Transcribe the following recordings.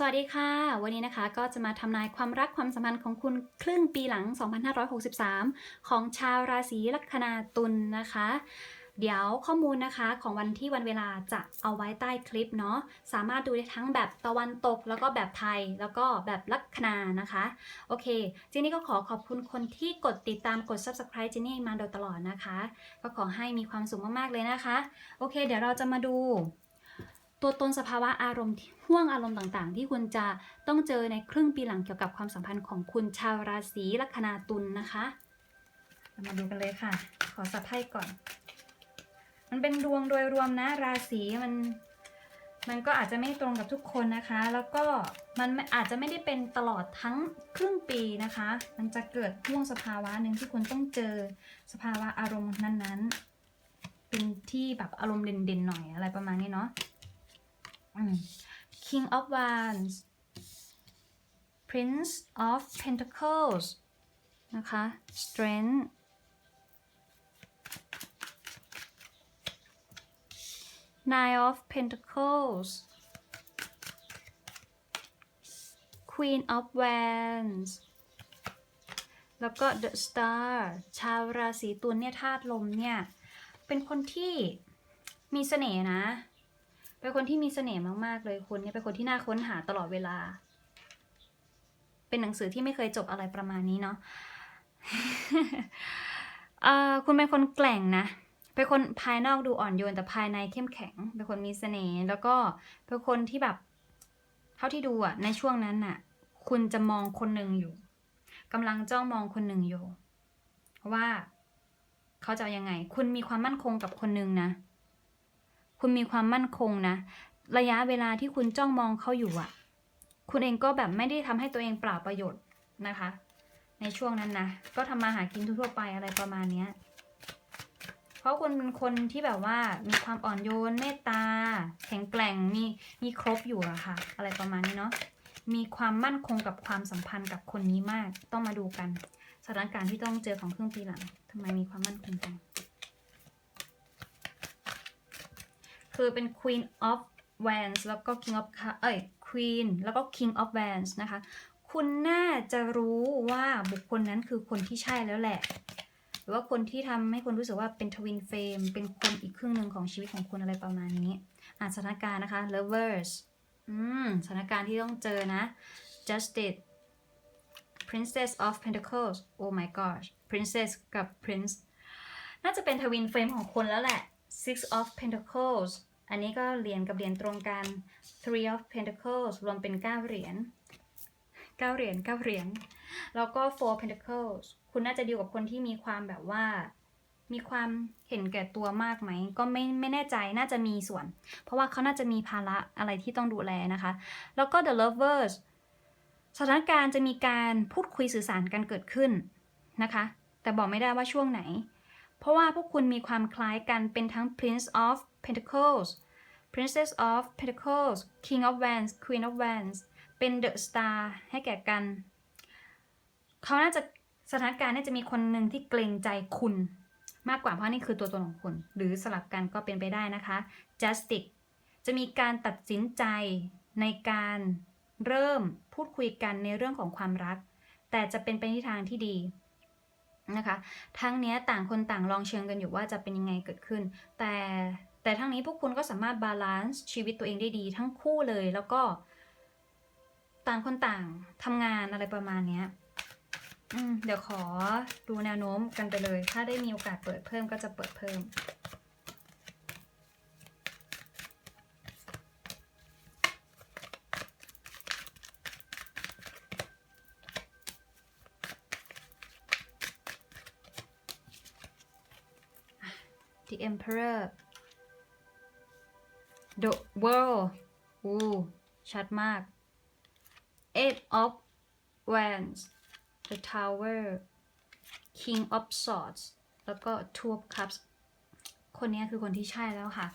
สวัสดีค่ะ วันนี้นะคะก็จะมาทำนายความรักความสัมพันธ์ของคุณครึ่งปีหลัง 2563 ของชาวราศีลัคนาตุลนะคะ เดี๋ยวข้อมูลนะคะของวันที่วันเวลาจะเอาไว้ใต้คลิปเนาะสามารถดูได้ทั้งแบบตะวันตก แล้วก็แบบไทยแล้วก็แบบลัคนานะคะ โอเคเจนนี่ก็ขอขอบคุณคนที่กดติดตามกด subscribe เจนนี่มาโดยตลอดนะคะ ก็ขอให้มีความสุขมากๆเลยนะคะ โอเค เดี๋ยวเราจะมาดู ตัวตนสภาวะอารมณ์ห่วงอารมณ์ต่างๆ ที่คุณจะต้องเจอในครึ่งปีหลังเกี่ยวกับความสัมพันธ์ของคุณชาวราศีลัคนาตุลนนะคะเรามาดูกันเลยค่ะ ขอสับไพ่ก่อน มันเป็นดวงโดยรวมนะราศีมันมันก็อาจจะไม่ตรงกับทุกคนนะคะ แล้วก็มันอาจจะไม่ได้เป็นตลอดทั้งครึ่งปีนะคะ มันจะเกิดห่วงสภาวะหนึ่งที่คุณต้องเจอสภาวะอารมณ์นั้นๆ เป็นที่แบบอารมณ์เด่นๆหน่อยอะไรประมาณนี้เนาะ King of Wands Prince of Pentacles นะคะ Strength Nine of Pentacles Queen of Wands แล้วก็ The Star ชาวราศีตุลเนี่ยธาตุลมเนี่ย เป็นคนที่มีเสน่ห์นะ เป็นคนที่มีเสน่ห์มากๆ เลยคุณเนี่ยเป็นคนที่น่าค้นหาตลอดเวลา เป็นหนังสือที่ไม่เคยจบอะไรประมาณนี้เนาะคุณเป็นคนแกล่งนะ เป็นคนภายนอกดูอ่อนโยนแต่ภายในเข้มแข็ง เป็นคนมีเสน่ห์แล้วก็เป็นคนที่แบบ เท่าที่ดูอะในช่วงนั้นน่ะ คุณจะมองคนหนึ่งอยู่กำลังจ้องมองคนหนึ่งอยู่ว่าเขาจะยังไง คุณมีความมั่นคงกับคนหนึ่งนะ คุณมีความมั่นคงนะ ระยะเวลาที่คุณจ้องมองเขาอยู่อะคุณเองก็แบบไม่ได้ทำให้ตัวเองเปล่าประโยชน์นะคะ ในช่วงนั้นนะ ก็ทำมาหากินทั่วไปอะไรประมาณเนี้ยเพราะคุณเป็นคนที่แบบว่ามีความอ่อนโยนเมตตา แข็งแกร่งมีมีครบอยู่อะค่ะ อะไรประมาณนี้เนาะมีความมั่นคงกับความสัมพันธ์กับคนนี้มาก ต้องมาดูกัน สถานการณ์ที่ต้องเจอของครึ่งปีหลังทำไมมีความมั่นคงจัง คือเป็น Queen of Wands แล้วก็ King of เอ้ย Queen แล้วก็ King of Wands นะคะ คุณน่าจะรู้ว่าบุคคลนั้นคือคนที่ใช่แล้วแหละ หรือว่าคนที่ทำให้คนรู้สึกว่าเป็นทวินเฟมเป็นคนอีกครึ่งหนึ่งของชีวิตของคุณอะไรประมาณนี้อ่าสถานการณ์นะคะ lovers อืมสถานการณ์ที่ต้องเจอนะ justice princess of pentacles oh my gosh princess กับ prince น่าจะเป็นทวินเฟรมของคุณแล้วแหละ six of pentacles อันนี้ก็เหรียญกับเหรียญตรงกัน three of pentacles รวมเป็น 9 เหรียญ 9 เหรียญ 9 เหรียญ แล้วก็ four pentacles คุณน่าจะดีลกับคนที่มีความแบบว่า มีความเห็นแก่ตัวมากไหม ก็ไม่ไม่แน่ใจ น่าจะมีส่วน เพราะว่าเขาน่าจะมีภาระอะไรที่ต้องดูแลนะคะ แล้วก็ the lovers สถานการณ์จะมีการพูดคุยสื่อสารกันเกิดขึ้นนะคะ แต่บอกไม่ได้ว่าช่วงไหน เพราะว่าพวกคุณมีความคล้ายกันเป็นทั้ง Prince of Pentacles Princess of Pentacles King of Wands Queen of Wands เป็น The Star ให้แก่กัน เขาน่าจะสถานการณ์น่าจะมีคนหนึ่งที่เกรงใจคุณ มากกว่าเพราะนี่คือตัวตนของคุณ หรือสลับกันก็เป็นไปได้นะคะ Justice จะมีการตัดสินใจในการเริ่มพูดคุยกันในเรื่องของความรัก แต่จะเป็นไปในทางที่ดีนะคะ ทั้งนี้ต่างคนต่างลองเชิงกันอยู่ว่าจะเป็นยังไงเกิดขึ้น แต่ แต่ทั้งนี้พวกคุณก็สามารถบาลานซ์ชีวิตตัวเองได้ดีทั้งคู่เลย แล้วก็ต่างคนต่างทำงานอะไรประมาณเนี้ยอืมเดี๋ยวขอดูแนวโน้มกันไปเลย ถ้าได้มีโอกาสเปิดเพิ่มก็จะเปิดเพิ่ม The Emperor The World อู้ชัดมาก Eight of Wands The Tower King of Swords แล้วก็ Two of Cups คนนี้คือคนที่ใช่แล้วค่ะ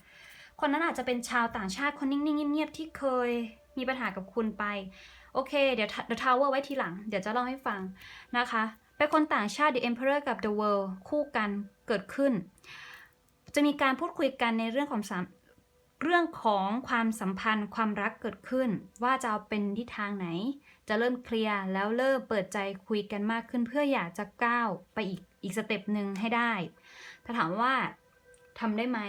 คนนั้นอาจจะเป็นชาวต่างชาติคนนิ่งๆเงียบๆที่เคยมีปัญหากับคุณไป โอเค เดี๋ยว The Tower ไว้ทีหลัง เดี๋ยวจะเล่าให้ฟังนะคะ เป็นคนต่างชาติ The Emperor กับ The World คู่กันเกิดขึ้น จะมีการพูดคุยกันในเรื่องของสาม เรื่องของความสัมพันธ์ความรักเกิดขึ้น ว่าจะเอาเป็นทิศทางไหน จะเริ่มเคลียร์แล้วเริ่มเปิดใจคุยกันมากขึ้นเพื่ออยากจะก้าวไปอีกอีกสเต็ปหนึ่งให้ได้ ถ้าถามว่าทำได้ไหม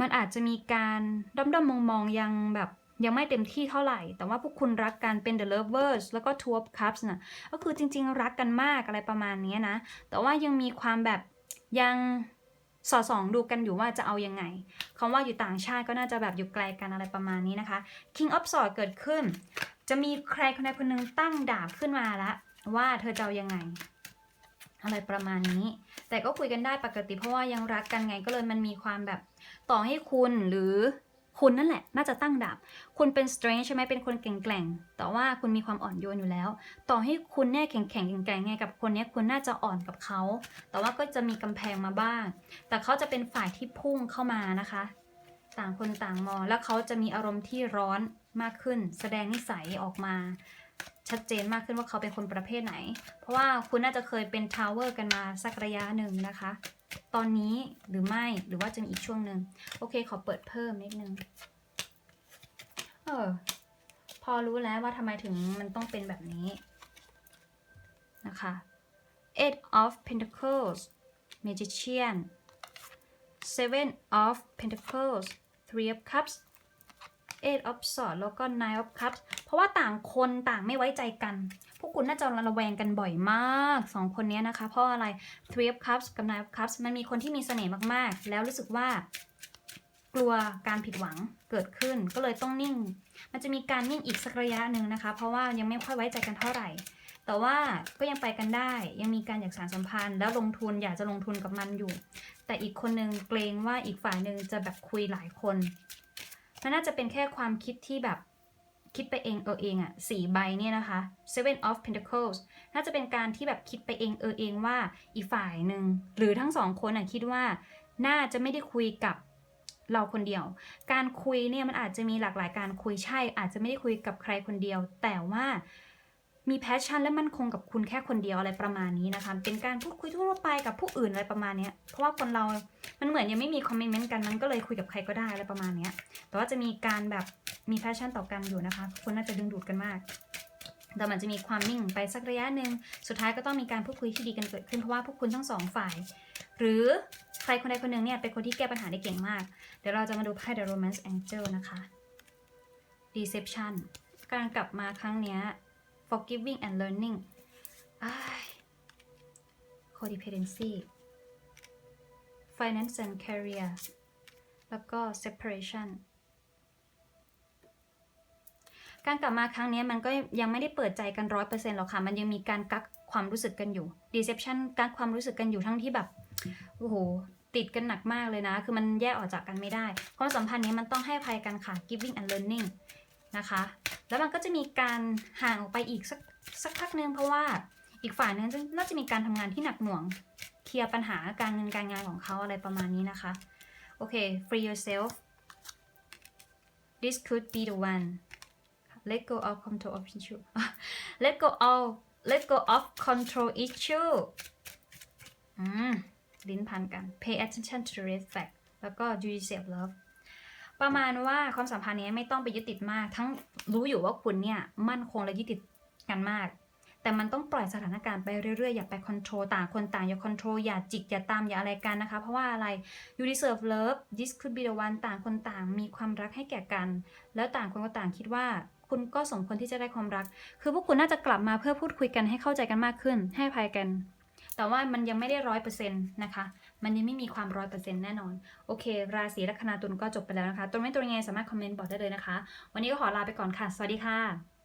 มันอาจจะมีการด้อมๆมองๆยังแบบยังไม่เต็มที่เท่าไหร่ แต่ว่าพวกคุณรักกันเป็น the lovers แล้วก็ two of cups นะก็คือจริง ๆ รักกันมากอะไรประมาณนี้นะ แต่ว่ายังมีความแบบยัง สอดส่องดูกันอยู่ว่าจะเอายังไงคำว่าอยู่ต่างชาติก็น่าจะแบบอยู่ไกลกันอะไรประมาณนี้นะคะ King of Swords เกิดขึ้น จะมีใครคนใดคนหนึ่งตั้งดาบขึ้นมาละว่าเธอจะเอายังไง อะไรประมาณนี้ แต่ก็คุยกันได้ปกติเพราะว่ายังรักกันไงก็เลยมันมีความแบบต่อให้คุณหรือ คุณนั่นแหละ น่าจะตั้งดาบ คุณเป็น strange ใช่ไหมเป็นคนแกร่งๆแต่ว่าคุณมีความอ่อนโยนอยู่แล้ว ต่อให้คุณแน่แข็งแข็งแกร่งไงกับคนเนี้ยคุณน่าจะอ่อนกับเขา แต่ว่าก็จะมีกำแพงมาบ้าง แต่เขาจะเป็นฝ่ายที่พุ่งเข้ามานะคะ ต่างคนต่างมอง แล้วเขาจะมีอารมณ์ที่ร้อนมากขึ้น แสดงนิสัยออกมาชัดเจนมากขึ้นว่าเขาเป็นคนประเภทไหน เพราะว่าคุณน่าจะเคยเป็นทาวเวอร์กันมาสักระยะหนึ่งนะคะ ตอนนี้หรือไม่หรือว่าจะมีอีกช่วงหนึ่งโอเค ขอเปิดเพิ่มนิดนึงเออพอรู้แล้วว่าทำไมถึงมันต้องเป็นแบบนี้นะคะ Eight of Pentacles Magician Seven of Pentacles Three of Cups Eight of Swords แล้วก็ Nine of Cups เพราะว่าต่างคนต่างไม่ไว้ใจกัน พวกคุณน่าจะระแวงกันบ่อยมากสองคนนี้นะคะ เพราะอะไร Three of Cups กับ Nine of Cups มันมีคนที่มีเสน่ห์มากๆ แล้วรู้สึกว่ากลัวการผิดหวังเกิดขึ้นก็เลยต้องนิ่ง มันจะมีการนิ่งอีกสักระยะหนึ่งนะคะ เพราะว่ายังไม่ค่อยไว้ใจกันเท่าไหร่ แต่ว่าก็ยังไปกันได้ ยังมีการอยากสานสัมพันธ์ แล้วลงทุนอยากจะลงทุนกับมันอยู่ แต่อีกคนนึงเกรงว่าอีกฝ่ายหนึ่งจะแบบคุยหลายคน มันน่าจะเป็นแค่ความคิดที่แบบคิดไปเองเออเองอะสี่ใบเนี่ยนะคะ seven of pentacles น่าจะเป็นการที่แบบคิดไปเองเออเองว่าอีกฝ่ายหนึ่งหรือทั้งสองคนอะคิดว่า น่าจะไม่ได้คุยกับเราคนเดียว การคุยเนี่ยมันอาจจะมีหลากหลายการคุยใช่ อาจจะไม่ได้คุยกับใครคนเดียว แต่ว่า มีแพชชั่นและมั่นคงกับคุณแค่คนเดียวอะไรประมาณนี้นะคะ เป็นการพูดคุยทั่วไปกับผู้อื่นอะไรประมาณนี้เพราะว่าคนเรา มันเหมือนยังไม่มีคอมเมนต์กัน มันก็เลยคุยกับใครก็ได้อะไรประมาณนี้แต่ว่าจะมีการแบบมีแพชชั่นต่อกันอยู่นะคะ คนน่าจะดึงดูดกันมาก แต่มันจะมีความนิ่งไปสักระยะหนึ่ง สุดท้ายก็ต้องมีการพูดคุยที่ดีกันเกิดขึ้นเพราะว่าพวกคุณทั้งสองฝ่าย หรือใครคนใดคนหนึ่งเนี่ยเป็นคนที่แก้ปัญหาได้เก่งมาก เดี๋ยวเราจะมาดูไพ่ The Romance Angel นะคะ Deception การกลับมาครั้งเนี้ย Forgiving and Learning อ้าย Codependency Finance and Career แล้วก็ Separation การกลับมาครั้งนี้มันก็ยังไม่ได้เปิดใจกันร้อยเปอร์เซ็นต์หรอกค่ะ มันยังมีการกักความรู้สึกกันอยู่ deception กักความรู้สึกกันอยู่ทั้งที่แบบ โอ้โห ติดกันหนักมากเลยนะ คือมันแยกออกจากกันไม่ได้ ความสัมพันธ์นี้มันต้องให้อภัยกันค่ะ giving and learning นะคะ แล้วมันก็จะมีการห่างออกไปอีกสักสักพักนึงเพราะว่าอีกฝ่ายนึงน่าจะมีการทำงานที่หนักหน่วง เคลียร์ปัญหาการเงินการงานของเขาอะไรประมาณนี้นะคะ โอเค free yourself this could be the one let go of control of issue let go of let go of control issue อืม ลิ้นพันกัน pay attention to the red flag แล้วก็ do yourself love ประมาณว่าความสัมพันธ์นี้ไม่ต้องไปยึดติดมาก ทั้งรู้อยู่ว่าคุณเนี่ยมั่นคงและยึดติดกันมาก แต่มันต้องปล่อยสถานการณ์ไปเรื่อยๆ อย่าไปคอนโทรลต่างคนต่างอย่าคอนโทรลอย่าจิกอย่าตามอย่าอะไรกันนะคะ เพราะว่าอะไร you deserve love this could be the one ต่างคนต่างมีความรักให้แก่กัน แล้วต่างคนก็ต่างคิดว่าคุณก็สมควรที่จะได้ความรัก คือพวกคุณน่าจะกลับมาเพื่อพูดคุยกันให้เข้าใจกันมากขึ้น ให้ภัยกัน แต่ว่ามันยังไม่ได้ร้อยเปอร์เซ็นต์นะคะ มันยังไม่มีความร้อยเปอร์เซ็นต์แน่นอน โอเค ราศีลัคนาตุลก็จบไปแล้วนะคะตัวไม่ตัวยังไงสามารถคอมเมนต์บอกได้เลยนะคะ วันนี้ก็ขอลาไปก่อนค่ะ สวัสดีค่ะ